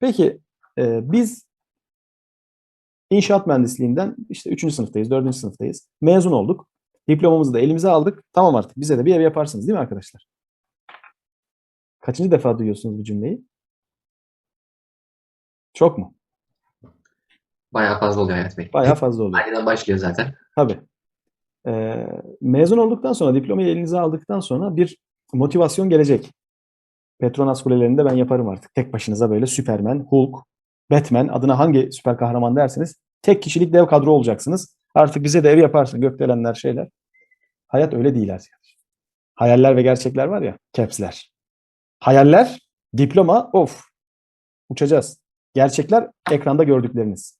Peki e, biz inşaat mühendisliğinden işte 3. sınıftayız, 4. sınıftayız. Mezun olduk. Diplomamızı da elimize aldık. Tamam artık bize de bir ev yaparsınız değil mi arkadaşlar? Kaçıncı defa duyuyorsunuz bu cümleyi? Çok mu? Bayağı fazla oluyor Hayat Bey. Bayağı fazla oluyor. Aynıdan başlıyor zaten. Tabii. Ee, mezun olduktan sonra, diplomayı elinize aldıktan sonra bir motivasyon gelecek. Petronas kulelerinde ben yaparım artık. Tek başınıza böyle Superman, Hulk, Batman adına hangi süper kahraman derseniz tek kişilik dev kadro olacaksınız. Artık bize de ev yaparsın gökdelenler şeyler. Hayat öyle değil arkadaşlar. Hayaller ve gerçekler var ya, caps'ler. Hayaller, diploma, of uçacağız. Gerçekler ekranda gördükleriniz.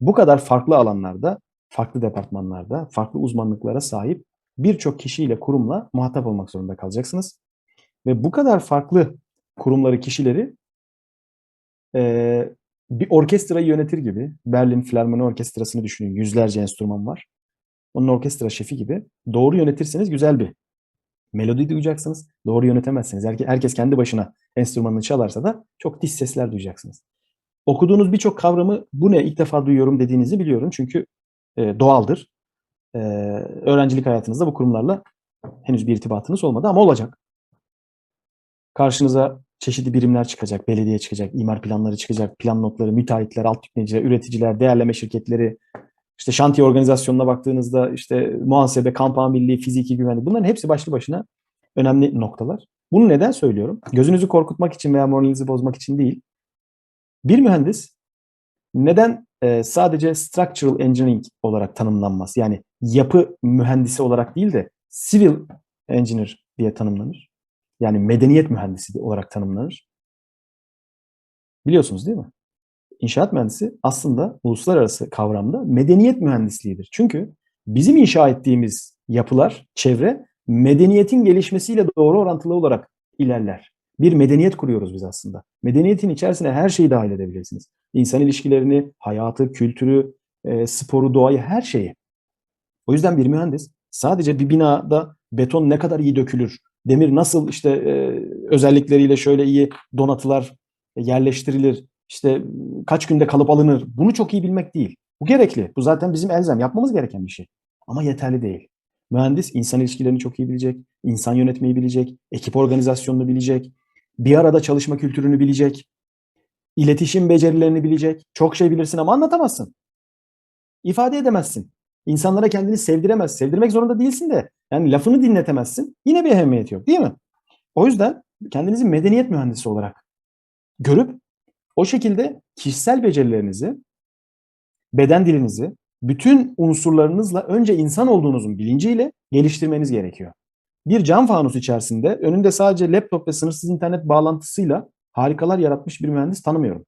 Bu kadar farklı alanlarda, farklı departmanlarda, farklı uzmanlıklara sahip birçok kişiyle, kurumla muhatap olmak zorunda kalacaksınız. Ve bu kadar farklı kurumları, kişileri eee, bir orkestrayı yönetir gibi, Berlin Filarmoni Orkestrası'nı düşünün, yüzlerce enstrüman var. Onun orkestra şefi gibi doğru yönetirseniz güzel bir melodi duyacaksınız. Doğru yönetemezseniz, herke- herkes kendi başına enstrümanını çalarsa da çok tiz sesler duyacaksınız. Okuduğunuz birçok kavramı bu ne ilk defa duyuyorum dediğinizi biliyorum. Çünkü e, doğaldır. E, öğrencilik hayatınızda bu kurumlarla henüz bir irtibatınız olmadı ama olacak. Karşınıza çeşitli birimler çıkacak, belediye çıkacak, imar planları çıkacak, plan notları, müteahhitler, alt yükleyiciler, üreticiler, değerleme şirketleri, işte şantiye organizasyonuna baktığınızda işte muhasebe, kampanya milli, fiziki güvenlik bunların hepsi başlı başına önemli noktalar. Bunu neden söylüyorum? Gözünüzü korkutmak için veya moralinizi bozmak için değil. Bir mühendis neden e, sadece structural engineering olarak tanımlanmaz? Yani yapı mühendisi olarak değil de civil engineer diye tanımlanır. Yani medeniyet mühendisi olarak tanımlanır. Biliyorsunuz değil mi? İnşaat mühendisi aslında uluslararası kavramda medeniyet mühendisliğidir. Çünkü bizim inşa ettiğimiz yapılar, çevre medeniyetin gelişmesiyle doğru orantılı olarak ilerler. Bir medeniyet kuruyoruz biz aslında. Medeniyetin içerisine her şeyi dahil edebilirsiniz. İnsan ilişkilerini, hayatı, kültürü, e, sporu, doğayı, her şeyi. O yüzden bir mühendis sadece bir binada beton ne kadar iyi dökülür, demir nasıl işte e, özellikleriyle şöyle iyi donatılar yerleştirilir, işte kaç günde kalıp alınır, bunu çok iyi bilmek değil. Bu gerekli. Bu zaten bizim elzem yapmamız gereken bir şey. Ama yeterli değil. Mühendis insan ilişkilerini çok iyi bilecek, insan yönetmeyi bilecek, ekip organizasyonunu bilecek, bir arada çalışma kültürünü bilecek, iletişim becerilerini bilecek. Çok şey bilirsin ama anlatamazsın. İfade edemezsin. İnsanlara kendini sevdiremez. Sevdirmek zorunda değilsin de. Yani lafını dinletemezsin. Yine bir ehemmiyeti yok değil mi? O yüzden kendinizi medeniyet mühendisi olarak görüp o şekilde kişisel becerilerinizi, beden dilinizi, bütün unsurlarınızla önce insan olduğunuzun bilinciyle geliştirmeniz gerekiyor. Bir cam fanus içerisinde önünde sadece laptop ve sınırsız internet bağlantısıyla harikalar yaratmış bir mühendis tanımıyorum.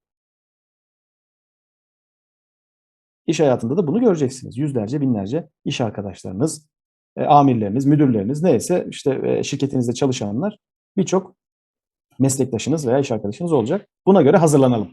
İş hayatında da bunu göreceksiniz. Yüzlerce, binlerce iş arkadaşlarınız, e, amirleriniz, müdürleriniz neyse işte e, şirketinizde çalışanlar birçok meslektaşınız veya iş arkadaşınız olacak. Buna göre hazırlanalım.